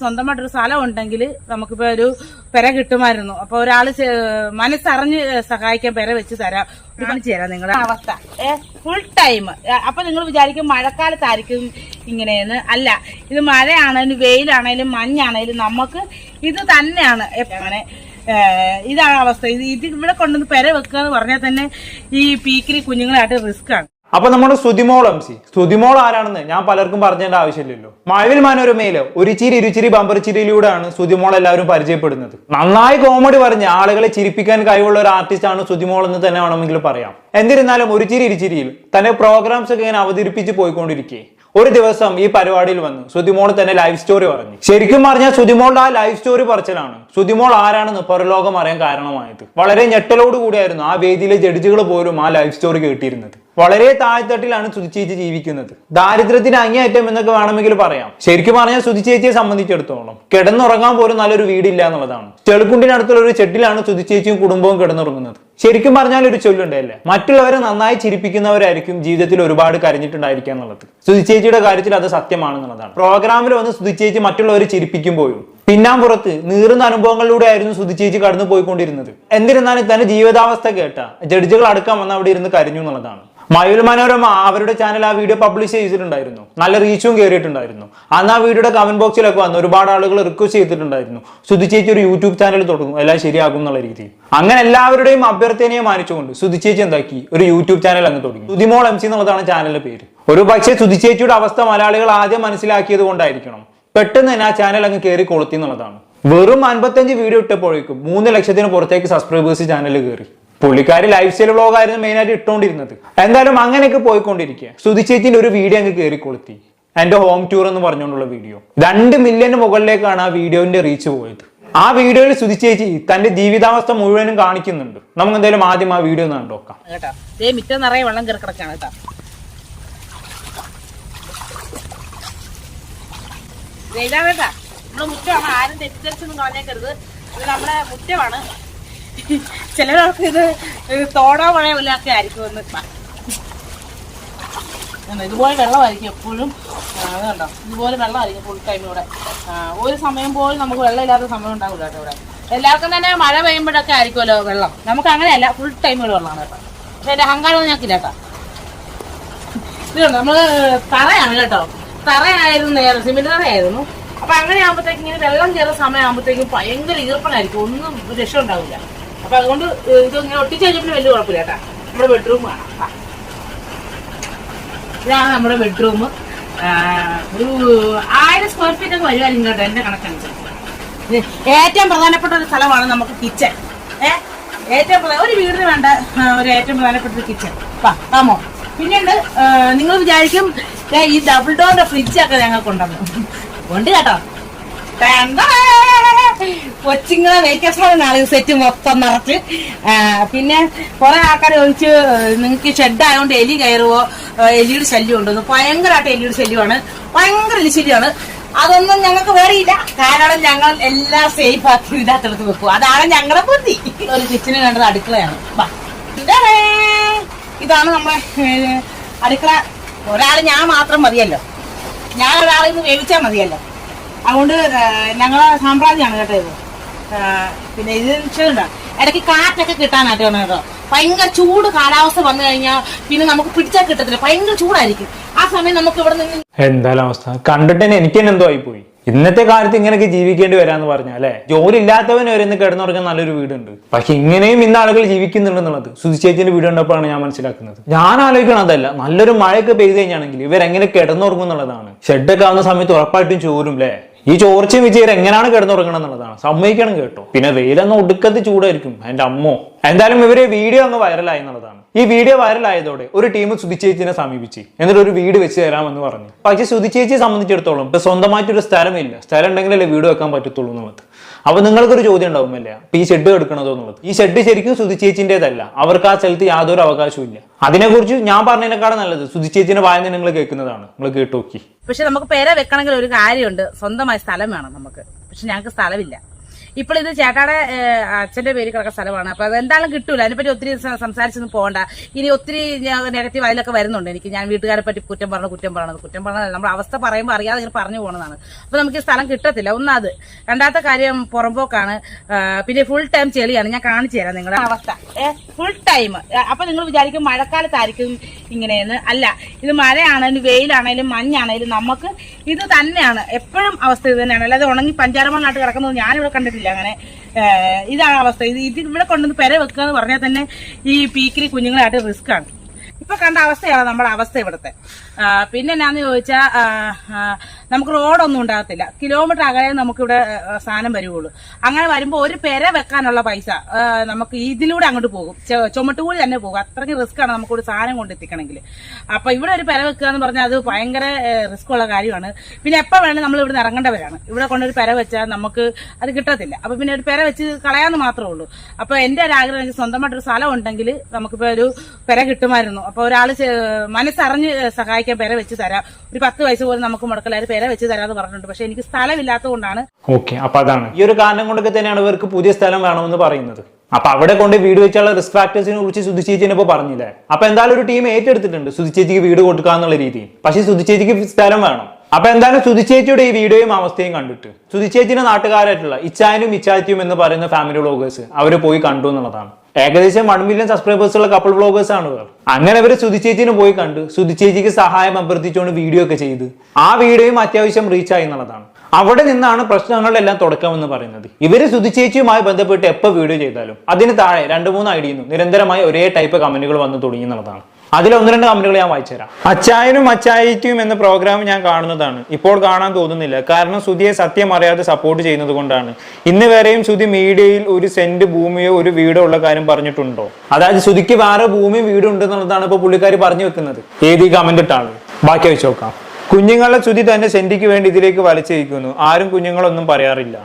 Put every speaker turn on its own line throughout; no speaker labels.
സ്വന്തമായിട്ടൊരു സ്ഥലം ഉണ്ടെങ്കിൽ നമുക്കിപ്പോ ഒരു പെര കിട്ടുമായിരുന്നു. അപ്പൊ ഒരാൾ മനസ്സറിഞ്ഞ് സഹായിക്കാൻ പെര വെച്ച് തരാം. കാണിച്ചു തരാം നിങ്ങളുടെ അവസ്ഥ. ഫുൾ ടൈം അപ്പൊ നിങ്ങൾ വിചാരിക്കും മഴക്കാലത്തായിരിക്കും ഇങ്ങനെയെന്ന്. അല്ല ഇത് മഴയാണേലും വെയിലാണേലും മഞ്ഞാണേലും നമുക്ക് ഇത് തന്നെയാണ്. അങ്ങനെ ഇതാണ് അവസ്ഥ. ഇത് ഇത് ഇവിടെ കൊണ്ടുവന്ന് പെര വെക്കുക എന്ന് പറഞ്ഞാൽ തന്നെ ഈ പീക്കിരി കുഞ്ഞുങ്ങളായിട്ട് റിസ്ക് ആണ്.
അപ്പൊ നമ്മുടെ സുതിമോൾ എം സി. സുതിമോൾ ആരാണെന്ന് ഞാൻ പലർക്കും പറഞ്ഞേണ്ട ആവശ്യമില്ലല്ലോ. മഴവിൽ മനോരമയിൽ ഒരു ചിരി ഇരുചിരി ബമ്പർ ചിരിയിലൂടെയാണ് സുതിമോൾ എല്ലാവരും പരിചയപ്പെടുന്നത്. നന്നായി കോമഡി പറഞ്ഞ് ആളുകളെ ചിരിപ്പിക്കാൻ കഴിവുള്ള ഒരു ആർട്ടിസ്റ്റ് ആണ് സുതിമോൾ എന്ന് തന്നെ വേണമെങ്കിൽ പറയാം. എന്നിരുന്നാലും ഒരു ചിരി ഇരുചിരിയിൽ തന്നെ പ്രോഗ്രാംസ് ഒക്കെ ഇങ്ങനെ അവതരിപ്പിച്ച് പോയിക്കൊണ്ടിരിക്കെ. ഒരു ദിവസം ഈ പരിപാടിയിൽ വന്നു സുതിമോൾ തന്നെ ലൈഫ് സ്റ്റോറി പറഞ്ഞു. ശരിക്കും പറഞ്ഞാൽ സുതിമോളുടെ ആ ലൈഫ് സ്റ്റോറി പറച്ചിലാണ്. സുതിമോൾ ആരാണെന്ന് പുറലോകം അറിയാൻ കാരണമായത്. വളരെ ഞെട്ടലോട് കൂടിയായിരുന്നു ആ വേദിയിലെ ജഡ്ജികൾ പോലും ആ ലൈഫ് സ്റ്റോറി കേട്ടിരുന്നത്. വളരെ താഴ്ത്തട്ടിലാണ് ശുചിചേച്ചി ജീവിക്കുന്നത്. ദാരിദ്ര്യത്തിന് അങ്ങേയറ്റം എന്നൊക്കെ വേണമെങ്കിൽ പറയാം. ശരിക്കും പറഞ്ഞാൽ ശുചിചേച്ചിയെ സംബന്ധിച്ചിടത്തോളം കിടന്നുറങ്ങാൻ പോലും നല്ലൊരു വീടില്ല എന്നുള്ളതാണ്. ചെളുക്കുണ്ടിനടുത്തുള്ള ഒരു ചെട്ടിലാണ് ശുചിചേച്ചിയും കുടുംബവും കിടന്നുറങ്ങുന്നത്. ശരിക്കും പറഞ്ഞാൽ ഒരു ചൊല്ലുണ്ടല്ലേ മറ്റുള്ളവരെ നന്നായി ചിരിപ്പിക്കുന്നവരായിരിക്കും ജീവിതത്തിൽ ഒരുപാട് കരഞ്ഞിട്ടുണ്ടായിരിക്കുക എന്നുള്ളത്. സുതിച്ചേച്ചിയുടെ കാര്യത്തിൽ അത് സത്യമാണെന്നുള്ളതാണ്. പ്രോഗ്രാമിൽ വന്ന് ശുചിചേച്ചി മറ്റുള്ളവരെ ചിരിപ്പിക്കുമ്പോഴും പിന്നാമ്പുറത്ത് നീറുന്ന അനുഭവങ്ങളിലൂടെ ആയിരുന്നു ശുചിചേച്ചി കടന്നു പോയിക്കൊണ്ടിരുന്നത് എന്നിരുന്നാലും തന്റെ ജീവിതാവസ്ഥ കേട്ട ജഡ്ജികൾ അടക്കം വന്ന് അവിടെ ഇരുന്ന് കരഞ്ഞു എന്നുള്ളതാണ്. മയൂൽ മനോരമ അവരുടെ ചാനൽ ആ വീഡിയോ പബ്ലിഷ് ചെയ്തിട്ടുണ്ടായിരുന്നു. നല്ല റീച്ചും കയറിയിട്ടുണ്ടായിരുന്നു അന്ന് ആ വീഡിയോയുടെ കമന്റ് ബോക്സിലൊക്കെ വന്ന് ഒരുപാട് ആളുകൾ റിക്വസ്റ്റ് ചെയ്തിട്ടുണ്ടായിരുന്നു. സുധിച്ചേച്ചി ഒരു യൂട്യൂബ് ചാനൽ തുടങ്ങും. എല്ലാം ശരിയാകും എന്നുള്ള രീതിയിൽ. അങ്ങനെ എല്ലാവരുടെയും അഭ്യർത്ഥനയെ മാനിച്ചുകൊണ്ട് സുധിച്ചേച്ചി എന്താക്കി? ഒരു യൂട്യൂബ് ചാനൽ അങ്ങ് തുടങ്ങി. സുതിമോൾ എം സി എന്നുള്ളതാണ് ചാനലിന്റെ പേര്. ഒരു പക്ഷേ സുധിച്ചേച്ചിയുടെ അവസ്ഥ മലയാളികൾ ആദ്യം മനസ്സിലാക്കിയത് കൊണ്ടായിരിക്കണം. പെട്ടെന്ന് തന്നെ ആ ചാനൽ അങ്ങ് കയറി കൊളുത്തി എന്നുള്ളതാണ്. വെറും അൻപത്തഞ്ച് വീഡിയോ ഇട്ടപ്പോഴേക്കും മൂന്ന് ലക്ഷത്തിന് പുറത്തേക്ക് സബ്സ്ക്രൈബേഴ്സ് ചാനൽ കയറി പുള്ളിക്കാരി ലൈഫ് സ്റ്റൈൽ വ്ളോഗായിരുന്നു മെയിനായിട്ട് ഇട്ടുകൊണ്ടിരുന്നത് എന്തായാലും അങ്ങനെയൊക്കെ പോയിക്കൊണ്ടിരിക്കുക സുധിച്ചേച്ചിന്റെ ഒരു വീഡിയോ അങ്ങ് കയറി കൊളുത്തി. എന്റെ ഹോം ടൂർ എന്ന് പറഞ്ഞുകൊണ്ടുള്ള വീഡിയോ രണ്ട് മില്യന് മുകളിലേക്കാണ് ആ വീഡിയോന്റെ റീച്ച് പോയത്. ആ വീഡിയോയിൽ സുധിച്ചേച്ചി തന്റെ ജീവിതാവസ്ഥ മുഴുവനും കാണിക്കുന്നുണ്ട്. നമുക്ക് എന്തായാലും ആദ്യം ആ വീഡിയോ ഒന്ന് കണ്ടോക്കാം.
കേട്ടോ. മിറ്റം നിറയെ വെള്ളം കയറി കേട്ടോ. ആരും തെറ്റിദ്ധരിച്ചൊന്നും കളഞ്ഞേക്കരുത് ഇത് നമ്മുടെ മുറ്റമാണ്. ചിലർക്ക് ഇത് തോടോ മഴയോ വല്ലതൊക്കെ ആയിരിക്കും ഒന്ന് ഇതുപോലെ വെള്ളമായിരിക്കും എപ്പോഴും ആ, അത് കണ്ടോ ഇതുപോലെ വെള്ളമായിരിക്കും ഫുൾ ടൈം ഇവിടെ. ഒരു സമയം പോലും നമുക്ക് വെള്ളം ഇല്ലാത്ത സമയം ഉണ്ടാവില്ല കേട്ടോ ഇവിടെ. എല്ലാവർക്കും തന്നെ മഴ പെയ്യുമ്പോഴൊക്കെ ആയിരിക്കുമല്ലോ വെള്ളം. നമുക്ക് അങ്ങനെയല്ല ഫുൾ ടൈം ഇവിടെ വെള്ളമാണ് കേട്ടോ. പക്ഷെ എന്റെ അഹങ്കാരം ഞങ്ങൾക്കില്ല കേട്ടോ. ഇതുണ്ട് നമ്മൾ തറയാണ് കേട്ടോ. തറയായിരുന്നു നേരം സിമെന്റ് തറയായിരുന്നു. അപ്പൊ അങ്ങനെ ആകുമ്പോഴത്തേക്കും ഇങ്ങനെ വെള്ളം കയറുന്ന സമയമാകുമ്പോഴത്തേക്കും ഭയങ്കര ഈർപ്പനായിരിക്കും ഒന്നും രക്ഷ ഉണ്ടാവില്ല. അപ്പൊ അതുകൊണ്ട് ഇത് ഇങ്ങനെ ഒട്ടിച്ച് കഴിഞ്ഞപ്പോൾ വലിയ കുഴപ്പമില്ല കേട്ടാ. നമ്മുടെ ബെഡ്റൂം കാണാം. ഇതാണ് നമ്മുടെ ബെഡ്റൂം ഒരു ആയിരം സ്ക്വയർ ഫീറ്റ് ഒക്കെ വരുമായിരിക്കും കേട്ടോ എന്റെ കണക്കനുസരിച്ച് ഏറ്റവും പ്രധാനപ്പെട്ട ഒരു സ്ഥലമാണ് നമുക്ക് കിച്ചൺ ഏ ഏറ്റവും ഒരു വീടിന് വേണ്ട ഒരു ഏറ്റവും പ്രധാനപ്പെട്ട ഒരു കിച്ചൺ വാ കാമോ പിന്നീട് നിങ്ങൾ വിചാരിക്കും ഈ ഡബിൾ ഡോറിന്റെ ഫ്രിഡ്ജൊക്കെ ഞങ്ങൾക്ക് ഉണ്ടെന്ന് ഉണ്ട് കേട്ടോ. കൊച്ചിങ്ങളെ വെക്കേഷനാണ് സെറ്റ് മൊത്തം നിറച്ച് പിന്നെ കുറെ ആൾക്കാർ ചോദിച്ച് നിങ്ങൾക്ക് ഷെഡ് ആയതുകൊണ്ട് എലി കയറുവോ? എലിയുടെ ശല്യം ഉണ്ടെന്ന് ഭയങ്കരമായിട്ട് എലിയുടെ ശല്യമാണ്. ഭയങ്കര എലി ശല്യമാണ്. അതൊന്നും ഞങ്ങൾക്ക് വേറെയില്ല. കാരണം ഞങ്ങൾ എല്ലാം സേഫ് ആക്കി ഇതാത്തടത്ത് വെക്കും. അതാണ് ഞങ്ങളെ ബുദ്ധി. ഒരു കിച്ചന് കണ്ടത് അടുക്കളയാണ്. ഇതാണ്. നമ്മളെ അടുക്കള. ഒരാൾ ഞാൻ മാത്രം മതിയല്ലോ. ഞാൻ ഒരാളിന്ന് വേവിച്ചാൽ മതിയല്ലോ. അതുകൊണ്ട് ഞങ്ങളെ സാമ്രാജ്യമാണ് കേട്ടോ ഇത്. പിന്നെ ഇത് ചെയ്യണ്ട ഇടയ്ക്ക് കാറ്റൊക്കെ കിട്ടാനായിട്ട് വേണം കേട്ടോ. ഭയങ്കര ചൂട് കാലാവസ്ഥ വന്നു കഴിഞ്ഞാൽ പിന്നെ നമുക്ക് പിടിച്ചാൽ കിട്ടത്തില്ല. ഭയങ്കര ചൂടായിരിക്കും. ആ സമയം നമുക്ക് ഇവിടെ നിന്ന്
എന്തായാലും അവസ്ഥ. കണ്ടിട്ട് എനിക്ക് തന്നെ എന്തോ ആയിപ്പോയി. ഇന്നത്തെ കാലത്ത് ഇങ്ങനെയൊക്കെ ജീവിക്കേണ്ടി വരാന്ന് പറഞ്ഞാൽ അല്ലെ? ജോലി ഇല്ലാത്തവൻ വരെ ഇന്ന് കിടന്നുറങ്ങാൻ നല്ലൊരു വീടുണ്ട്. പക്ഷെ ഇങ്ങനെയും ഇന്ന് ആളുകൾ ജീവിക്കുന്നുണ്ടെന്നുള്ളത് സുധിച്ചേച്ചിന്റെ വീട് കണ്ടപ്പോഴാണ് ഞാൻ മനസ്സിലാക്കുന്നത്. ഞാൻ ആലോചിക്കണം അതല്ല നല്ലൊരു മഴയൊക്കെ പെയ്ത് കഴിഞ്ഞാണെങ്കിൽ ഇവരെങ്ങനെ കിടന്നുറങ്ങും എന്നുള്ളതാണ്. ഷെഡൊക്കെ ആവുന്ന സമയത്ത് ഉറപ്പായിട്ടും ചോരും അല്ലേ? ഈ ചോർച്ചയും വിജയർ എങ്ങനെയാണ് കിടന്നുറങ്ങണം എന്നുള്ളതാണ്. സമ്മതിക്കണം കേട്ടോ. പിന്നെ വെയിലൊന്നും ഒടുക്കത്ത് ചൂടായിരിക്കും. എന്റെ അമ്മോ എന്തായാലും ഇവരെ വീഡിയോ അങ്ങ് വൈറലായി എന്നുള്ളതാണ്. ഈ വീഡിയോ വൈറലായതോടെ ഒരു ടീം സുധിച്ചേച്ചിനെ സമീപിച്ചു എന്നിട്ട് ഒരു വീട് വെച്ച് തരാമെന്ന് പറഞ്ഞു. പക്ഷെ സുധിച്ചേച്ചിയെ സംബന്ധിച്ചിടത്തോളം ഇപ്പൊ സ്വന്തമായിട്ടൊരു സ്ഥലമില്ല. സ്ഥലം ഉണ്ടെങ്കിലല്ലേ വീട് വെക്കാൻ പറ്റത്തുള്ളൂ എന്നുള്ളത്. അപ്പൊ നിങ്ങൾക്കൊരു ചോദ്യം ഉണ്ടാവുമല്ലേ ഈ ഷെഡ് എടുക്കണതോ എന്നുള്ളത്. ഈ ഷെഡ് ശരിക്കും സുധിച്ചേച്ചിന്റേതല്ല. അവർക്ക് ആ സ്ഥലത്ത് യാതൊരു അവകാശവും ഇല്ല അതിനെക്കുറിച്ച് ഞാൻ പറഞ്ഞതിനേക്കാളും നല്ലത് സുധിച്ചേച്ചിന്റെ വായന നിങ്ങൾ കേൾക്കുന്നതാണ്. നിങ്ങൾ കേട്ടു നോക്കി.
പക്ഷെ നമുക്ക് പേരെ വെക്കണമെങ്കിൽ ഒരു കാര്യമുണ്ട്. സ്വന്തമായി സ്ഥലം വേണം നമുക്ക്. പക്ഷെ ഞങ്ങൾക്ക് സ്ഥലമില്ല. ഇപ്പോൾ ഇത് ചേട്ടാടെ അച്ഛന്റെ പേര് കിടക്കുന്ന സ്ഥലമാണ്. അപ്പൊ അതെന്തായാലും കിട്ടൂല. അതിനെപ്പറ്റി ഒത്തിരി സംസാരിച്ചൊന്നും പോകണ്ട. ഇനി ഒത്തിരി നെഗറ്റീവ് അതിലൊക്കെ വരുന്നുണ്ട്. എനിക്ക് ഞാൻ വീട്ടുകാരെ പറ്റി കുറ്റം പറഞ്ഞു കുറ്റം പറയണത് കുറ്റം പറഞ്ഞത് നമ്മുടെ അവസ്ഥ പറയുമ്പോൾ അറിയാതെ ഇങ്ങനെ പറഞ്ഞു പോകുന്നതാണ് അപ്പൊ നമുക്ക് സ്ഥലം കിട്ടത്തില്ല. ഒന്നത്. രണ്ടാമത്തെ കാര്യം പുറമ്പോക്കാണ് പിന്നെ ഫുൾ ടൈം ചെളിയാണ്. ഞാൻ കാണിച്ചു തരാം നിങ്ങളുടെ അവസ്ഥ. ഫുൾ ടൈം അപ്പൊ നിങ്ങൾ വിചാരിക്കും മഴക്കാലത്തായിരിക്കും ഇങ്ങനെയെന്ന്. അല്ല ഇത് മഴയാണെങ്കിലും വെയിലാണെങ്കിലും മഞ്ഞാണെങ്കിലും നമുക്ക് ഇത് തന്നെയാണ്. എപ്പോഴും അവസ്ഥ ഇത് തന്നെയാണ്. അല്ലാതെ ഉണങ്ങി പഞ്ചാര മണ്ണായിട്ട് കിടക്കുന്നത് ഞാനിവിടെ കണ്ടിട്ടില്ല. അങ്ങനെ ഇതാണ് അവസ്ഥ. ഇത് ഇത് ഇവിടെ കൊണ്ടുവന്ന് പെര വെക്കുക എന്ന് പറഞ്ഞാൽ തന്നെ ഈ പീക്കിരി കുഞ്ഞുങ്ങളായിട്ട് റിസ്ക് ആണ്. ഇപ്പൊ കണ്ട അവസ്ഥയാണ് നമ്മുടെ അവസ്ഥ ഇവിടുത്തെ. പിന്നെ എന്നാന്ന് ചോദിച്ചാൽ നമുക്ക് റോഡൊന്നും ഉണ്ടാകത്തില്ല. കിലോമീറ്റർ അകലെ നമുക്കിവിടെ സാധനം വരുവുള്ളൂ. അങ്ങനെ വരുമ്പോൾ ഒരു പെര വെക്കാനുള്ള പൈസ നമുക്ക് ഇതിലൂടെ അങ്ങോട്ട് പോകും. ചുമട്ടുകൂടി തന്നെ പോകും. അത്രയ്ക്ക് റിസ്ക് ആണ് നമുക്കൊരു സാധനം കൊണ്ടെത്തിക്കണമെങ്കിൽ അപ്പൊ ഇവിടെ ഒരു പെര വെക്കുക എന്ന് പറഞ്ഞാൽ അത് ഭയങ്കര റിസ്ക് ഉള്ള കാര്യമാണ്. പിന്നെ എപ്പോൾ വേണേൽ നമ്മൾ ഇവിടെ ഇറങ്ങേണ്ടവരാണ്. ഇവിടെ കൊണ്ടൊരു പെര വെച്ചാൽ നമുക്ക് അത് കിട്ടത്തില്ല. അപ്പൊ പിന്നെ ഒരു പെര വെച്ച് കളയാന്ന് മാത്രമേ ഉള്ളൂ. അപ്പോൾ എന്റെ ഒരു ആഗ്രഹം എനിക്ക് സ്വന്തമായിട്ടൊരു സ്ഥലം ഉണ്ടെങ്കിൽ നമുക്കിപ്പോ ഒരു പെര കിട്ടുമായിരുന്നു. അപ്പോൾ ഒരാൾ മനസ്സറിഞ്ഞ് സഹായിക്കാൻ പെര വെച്ച് തരാം. ഒരു പത്ത് വയസ്സ് പോലും നമുക്ക് മുടക്കില്ല. ഒരു പെര വെച്ച് തരാന്ന് പറഞ്ഞിട്ടുണ്ട്. പക്ഷെ എനിക്ക് സ്ഥലമില്ലാത്തതുകൊണ്ടാണ്
ഓക്കെ അപ്പൊ അതാണ്. ഈ ഒരു കാരണം കൊണ്ടൊക്കെ തന്നെയാണ് ഇവർക്ക് പുതിയ സ്ഥലം വേണമെന്ന് പറയുന്നത്. അപ്പൊ അവിടെ കൊണ്ട് വീട് വെച്ചുള്ള റിസ്ക് ഫാക്ടേഴ്സിനെ കുറിച്ച് സുധിച്ചേച്ചിനെ ഇപ്പൊ പറഞ്ഞില്ലേ? അപ്പൊ എന്തായാലും ഒരു ടീം ഏറ്റെടുത്തിട്ടുണ്ട് സുധിച്ചേച്ചിക്ക് വീട് കൊടുക്കുക എന്നുള്ള രീതി പക്ഷെ സുധിച്ചേച്ചിക്ക് സ്ഥലം വേണം. അപ്പൊ എന്തായാലും സുധിച്ചേച്ചിയുടെ ഈ വീഡിയോയും അവസ്ഥയും കണ്ടിട്ട് സുധിച്ചേച്ചിന്റെ നാട്ടുകാരായിട്ടുള്ള ഇച്ചായനും ഇച്ചാറ്റിയും എന്ന് പറയുന്ന ഫാമിലി വ്ളോഗേഴ്സ് അവർ പോയി കണ്ടു എന്നുള്ളതാണ്. ഏകദേശം വൺ മില്യൺ സബ്സ്ക്രൈബേഴ്സ് ഉള്ള കപ്പിൾ ബ്ലോഗേഴ്സ് ആണ് ഇവർ. അങ്ങനെ അവർ സുധിച്ചേച്ചിനെ പോയി കണ്ട് സുധിച്ചേച്ചിക്ക് സഹായം അഭ്യർത്ഥിച്ചുകൊണ്ട് വീഡിയോ ഒക്കെ ചെയ്ത് ആ വീഡിയോയും അത്യാവശ്യം റീച്ച് ആയി എന്നുള്ളതാണ്. അവിടെ നിന്നാണ് പ്രശ്നങ്ങളെല്ലാം തുടക്കമെന്ന് പറയുന്നത്. ഇവർ സുധിച്ചേച്ചിയുമായി ബന്ധപ്പെട്ട് എപ്പോൾ വീഡിയോ ചെയ്താലും അതിന് താഴെ രണ്ട് മൂന്ന് ഐഡിയിൽ നിന്നും നിരന്തരമായി ഒരേ ടൈപ്പ് കമന്റുകൾ വന്ന് തുടങ്ങി എന്നുള്ളതാണ്. അതിൽ ഒന്ന് രണ്ട് കമന്റുകൾ ഞാൻ വായിച്ചുതരാം അച്ചായനും അച്ചായിറ്റിയും എന്ന പ്രോഗ്രാം ഞാൻ കാണുന്നതാണ്. ഇപ്പോൾ കാണാൻ തോന്നുന്നില്ല. കാരണം സുധിയെ സത്യം അറിയാതെ സപ്പോർട്ട് ചെയ്യുന്നത് കൊണ്ടാണ്. ഇന്ന് വരെയും സുധി മീഡിയയിൽ ഒരു സെന്റ് ഭൂമിയോ ഒരു വീടോ ഉള്ള കാര്യം പറഞ്ഞിട്ടുണ്ടോ? അതായത് സുധിക്ക് വേറെ ഭൂമിയും വീടും ഉണ്ടെന്നുള്ളതാണ് ഇപ്പൊ പുള്ളിക്കാർ പറഞ്ഞു വെക്കുന്നത്. ഏത് ഈ കമന്റ് ഇട്ടാണ്? ബാക്കി വെച്ച് നോക്കാം. കുഞ്ഞുങ്ങളെ സുധി തന്നെ സെന്റിക്ക് വേണ്ടി ഇതിലേക്ക് വലിച്ചിരിക്കുന്നു. ആരും കുഞ്ഞുങ്ങളൊന്നും പറയാറില്ല.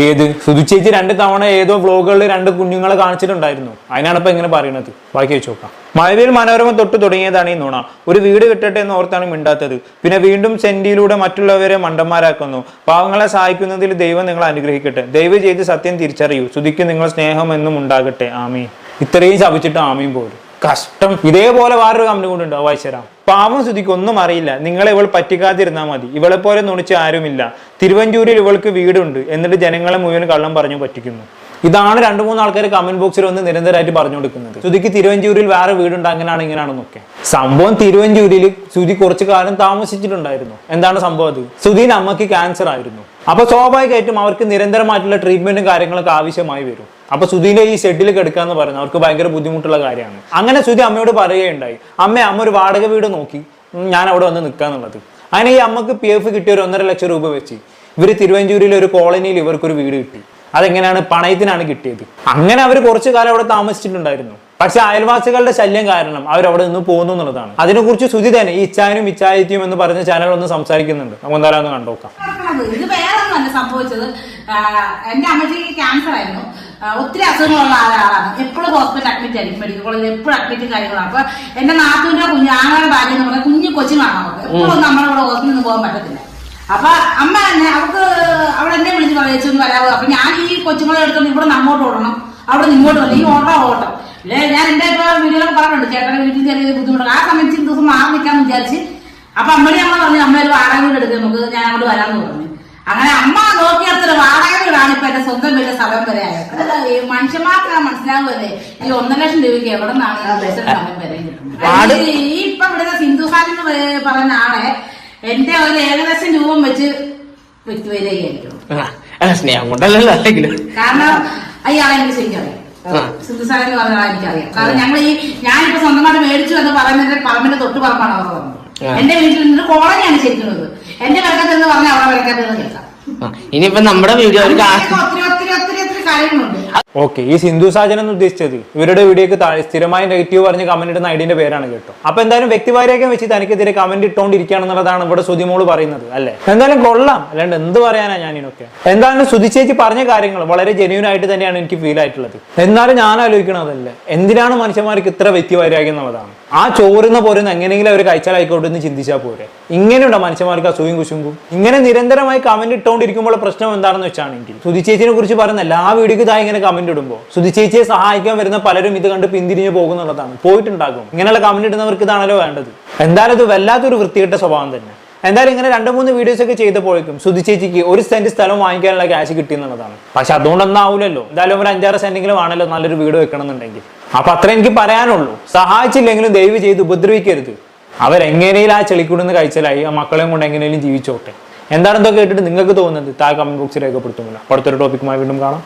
ഏത്? സുധിച്ചേച്ചി രണ്ട് തവണ ഏതോ വ്ലോഗുകളിൽ രണ്ട് കുഞ്ഞുങ്ങളെ കാണിച്ചിട്ടുണ്ടായിരുന്നു. അതിനാണ് ഇപ്പൊ ഇങ്ങനെ പറയുന്നത്. ബാക്കി വെച്ച് നോക്കാം. മഴവിൽ മനോരമ തൊട്ട് തുടങ്ങിയതാണ് ഈ നുണ. ഒരു വീട് കിട്ടട്ടെ എന്ന് ഓർത്താണ് മിണ്ടാത്തത്. പിന്നെ വീണ്ടും സെന്റിയിലൂടെ മറ്റുള്ളവരെ മണ്ടന്മാരാക്കുന്നു. പാവങ്ങളെ സഹായിക്കുന്നതിൽ ദൈവം നിങ്ങളെ അനുഗ്രഹിക്കട്ടെ. ദൈവം ചെയ്ത് സത്യം തിരിച്ചറിയൂ. സുധിക്ക് നിങ്ങൾ സ്നേഹം എന്നും ഉണ്ടാകട്ടെ. ആമീൻ. ഇത്രയും ശപിച്ചിട്ട് ആമീൻ പോരും. കഷ്ടം. ഇതേപോലെ വേറൊരു കമ്പനി കൊണ്ട് ഉണ്ടാവും വായിച്ചുതരാം പാവം സ്ഥിതിക്ക് ഒന്നും അറിയില്ല. നിങ്ങളെ ഇവൾ പറ്റിക്കാതിരുന്നാൽ മതി. ഇവളെ പോലെ നുണിച്ച് ആരുമില്ല. തിരുവഞ്ചൂരിൽ ഇവൾക്ക് വീടുണ്ട്. എന്നിട്ട് ജനങ്ങളെ മുഴുവൻ കള്ളം പറഞ്ഞു പറ്റിക്കുന്നു. ഇതാണ് രണ്ട് മൂന്ന് ആൾക്കാർ കമന്റ് ബോക്സിൽ വന്ന് നിരന്തരമായിട്ട് പറഞ്ഞു കൊടുക്കുന്നത് സുധിക്ക് തിരുവഞ്ചൂരിൽ വേറെ വീടുണ്ട് അങ്ങനെയാണ് ഇങ്ങനെയാണെന്നൊക്കെ സംഭവം തിരുവഞ്ചൂരിൽ സുധി കുറച്ചു കാലം താമസിച്ചിട്ടുണ്ടായിരുന്നു. എന്താണ് സംഭവം അത്? സുധീന്റെ അമ്മയ്ക്ക് ക്യാൻസർ ആയിരുന്നു. അപ്പൊ സ്വാഭാവികമായിട്ടും അവർക്ക് നിരന്തരമായിട്ടുള്ള ട്രീറ്റ്മെന്റും കാര്യങ്ങളൊക്കെ ആവശ്യമായി വരും. അപ്പൊ സുധീനെ ഈ ഷെഡിൽ കിടക്കുക എന്ന് പറയുന്നത് അവർക്ക് ഭയങ്കര ബുദ്ധിമുട്ടുള്ള കാര്യമാണ്. അങ്ങനെ സുധി അമ്മയോട് പറയുകയുണ്ടായി. അമ്മ അമ്മ ഒരു വാടക വീട് നോക്കി. ഞാൻ അവിടെ വന്ന് നിൽക്കുക എന്നുള്ളത്. അങ്ങനെ ഈ അമ്മയ്ക്ക് പി എഫ് കിട്ടിയ ഒരു ഒന്നര ലക്ഷം രൂപ വെച്ച് ഇവർ തിരുവഞ്ചൂരിലെ ഒരു കോളനിയിൽ ഇവർക്കൊരു വീട് കിട്ടി. അതെങ്ങനെയാണ് പണയത്തിനാണ് കിട്ടിയത്? അങ്ങനെ അവർ കുറച്ചു കാലം അവിടെ താമസിച്ചിട്ടുണ്ടായിരുന്നു. പക്ഷെ അയൽവാസികളുടെ ശല്യം കാരണം അവർ അവിടെ നിന്ന് പോകുന്നു എന്നുള്ളതാണ്. അതിനെക്കുറിച്ച് സുധി തന്നെ ഈ ഇച്ചായനും ഇച്ചായത്തിയും എന്ന് പറഞ്ഞ ചാനൽ ഒന്ന് സംസാരിക്കുന്നുണ്ട്. നമുക്ക് എന്തായാലും ഒന്ന് കണ്ടോക്കാം.
ഇത് വേറെ സംഭവിച്ചത്. എന്റെ അമ്മച്ചിക്ക് ക്യാൻസർ ആയിരുന്നു. ഒത്തിരി അസുഖങ്ങളുള്ള ആളാണ്. എപ്പോഴും ഹോസ്പിറ്റൽ അഡ്മിറ്റ് ആയിരിക്കും. മെഡിക്കൽ കോളേജിൽ എപ്പോഴും അഡ്മിറ്റും കാര്യങ്ങളാണ്. അപ്പൊ എന്റെ നാത്തൂന്റെ കുഞ്ഞ് ആങ്ങളുടെ ഭാര്യ എന്ന് പറഞ്ഞാൽ കുഞ്ഞു കൊച്ചിനാണ് അവർക്ക് എപ്പോഴും നമ്മളവിടെ ഹോസ്പിറ്റലിൽ നിന്ന് പോകാൻ പറ്റത്തില്ല. അപ്പൊ അമ്മ തന്നെ അവർക്ക് അവിടെ എന്നെ വിളിച്ച് പറയിച്ചു വരാവോ? അപ്പൊ ഞാൻ ഈ കൊച്ചുങ്ങളെ എടുത്തോണ്ട് ഇവിടെ നിന്ന് അങ്ങോട്ട് ഓടണം. അവിടെ നിന്ന് ഇങ്ങോട്ട് വന്നു ഈ ഓട്ടോ ഓട്ടം. ഇല്ലേ ഞാൻ എന്റെ ഇപ്പൊ വീടുകളൊക്കെ പറഞ്ഞിട്ടുണ്ട് ചേട്ടന്റെ വീട്ടിൽ ചെറിയ ബുദ്ധിമുട്ടുണ്ട് ആ സമയത്ത് ഇത് ദിവസം മാറി നിൽക്കാന്ന് വിചാരിച്ച് അപ്പൊ അമ്മയുടെ അമ്മ പറഞ്ഞു അമ്മ ഒരു വാടക വീട് എടുക്കുക നമുക്ക് ഞാൻ അങ്ങോട്ട് വരാമെന്ന് പറഞ്ഞു. അങ്ങനെ അമ്മ നോക്കിയെടുത്തൊരു വാടക വീടാണ് ഇപ്പൊ എന്റെ സ്വന്തം വീട് സ്ഥലം വരെ ആയത്. ഈ മനുഷ്യന്മാർക്ക് മനസ്സിലാവുമല്ലേ? ഈ ഒന്നര ലക്ഷം രൂപയ്ക്ക് എവിടെ നിന്നാണ് സ്ഥലം വരെ കിട്ടുന്നത്? ഈ ഇപ്പൊ ഇവിടുത്തെ സിന്ധുഹാൻ എന്ന് പറ- പറയുന്ന ആളെ എന്റെ ഒരു ഏകദേശം രൂപം വെച്ച് വ്യക്തിവരികയായിരിക്കും
ആ, അല്ല സ്നേഹം കൊണ്ടല്ലല്ലോ അല്ലെങ്കിലും.
കാരണം അയ്യാളെ എനിക്ക് ശരിക്കറിയാം സിന്ധുസാൻ എന്ന് പറഞ്ഞ ആളെ എനിക്കറിയാം. കാരണം ഞങ്ങൾ ഈ ഞാനിപ്പോ സ്വന്തമായിട്ട് മേടിച്ചു എന്ന് പറയുന്നത് പറമ്പിന്റെ തൊട്ട് പറമ്പാണ് അവർ പറഞ്ഞത് എന്റെ വീട്ടിൽ നിന്ന് കോളനിയാണ് ശരിക്കുന്നത് എന്റെ വിലക്കത്തെന്ന് പറഞ്ഞാൽ അവിടെ വിലക്കത്തെന്ന് കേൾക്കാം.
ഇനിയിപ്പോ നമ്മുടെ വീഡിയോ
ഒത്തിരി ഒത്തിരി ഒത്തിരി ഒത്തിരി കാര്യങ്ങളുണ്ട്.
ഓക്കെ ഈ സിന്ധു സാജൻ എന്ന് ഉദ്ദേശിച്ചത് ഇവരുടെ വീഡിയോക്ക് താഴെ സ്ഥിരമായി നെഗറ്റീവ് പറഞ്ഞ് കമന്റ് ഇടുന്ന ഐഡിന്റെ പേരാണ് കേട്ടോ. അപ്പൊ എന്തായാലും വ്യക്തിവാരേഖം വെച്ച് തനിക്കെതിരെ കമന്റ് ഇട്ടോണ്ടിരിക്കുകയാണെന്നുള്ളതാണ് ഇവിടെ സുതിമോൾ പറയുന്നത് അല്ലേ? എന്തായാലും കൊള്ളാം. അല്ലാണ്ട് എന്ത് പറയാനാ ഞാൻ ഇതിനൊക്കെ എന്തായാലും സുതിച്ചേച്ചി ചേച്ചി പറഞ്ഞ കാര്യങ്ങൾ വളരെ ജെന്യൂൻ ആയിട്ട് തന്നെയാണ് എനിക്ക് ഫീൽ ആയിട്ടുള്ളത്. എന്നാലും ഞാൻ ആലോചിക്കണതല്ലേ? എന്തിനാണ് മനുഷ്യന്മാർക്ക് ഇത്ര വ്യക്തിവാരാಗಿ എന്നുള്ളതാണ്. ആ ചോറുന്ന പോരുന്ന എങ്ങനെയെങ്കിലും അവർ കഴിച്ചാലായിക്കോട്ടെ എന്ന് ചിന്തിച്ചാൽ പോരെ. ഇങ്ങനെയുണ്ടോ മനുഷ്യന്മാർക്ക് അസൂയും കുശുങ്കും ഇങ്ങനെ നിരന്തരമായി കമന്റ് ഇട്ടുകൊണ്ടിരിക്കുമ്പോൾ പ്രശ്നം എന്താണെന്ന് വെച്ചാണെങ്കിൽ സുതിച്ചേച്ചിനെ കുറിച്ച് പറയുന്ന എല്ലാ വീഡിയോക്ക് ഇതായി ഇങ്ങനെ കമന്റ് ഇടുമ്പോൾ സുതിച്ചേച്ചിയെ സഹായിക്കാൻ വരുന്ന പലരും ഇത് കണ്ട് പിന്തിരിഞ്ഞു പോകുന്നുള്ളതാണ്. പോയിട്ടുണ്ടാകും. ഇങ്ങനെയുള്ള കമന്റ് ഇടുന്നവർക്ക് ഇതാണല്ലോ വേണ്ടത്. എന്തായാലും ഇത് വല്ലാത്തൊരു വൃത്തികെട്ട സ്വഭാവം തന്നെ. എന്തായാലും ഇങ്ങനെ രണ്ട് മൂന്ന് വീഡിയോസ് ഒക്കെ ചെയ്തപ്പോഴേക്കും സുധിച്ചേച്ചിക്ക് ഒരു സെന്റ് സ്ഥലം വാങ്ങിക്കാനുള്ള ക്യാഷ് കിട്ടിയെന്നുള്ളതാണ് പക്ഷെ അതുകൊണ്ടൊന്നും എന്തായാലും ഒരു അഞ്ചാറ് സെന്റെങ്കിലും ആണല്ലോ നല്ലൊരു വീട് വെക്കണം എന്നുണ്ടെങ്കിൽ അപ്പൊ അത്ര എനിക്ക് പറയാനുള്ളൂ. സഹായിച്ചില്ലെങ്കിലും ദയവ് ചെയ്ത് ഉപദ്രവിക്കരുത്. അവരെങ്ങനെയും ആ ചെളിക്കൂടുന്ന് കഴിച്ചാലായി ആ മക്കളെയും കൊണ്ട് എങ്ങനെയും ജീവിച്ചോട്ടെ. എന്താണെന്നൊക്കെ കേട്ടിട്ട് നിങ്ങൾക്ക് തോന്നുന്നത്? താഴെ കമന്റ് ബോക്സിൽ രേഖപ്പെടുത്തുമല്ലോ. അടുത്തൊരു ടോപ്പിക്കുമായി വീണ്ടും കാണാം.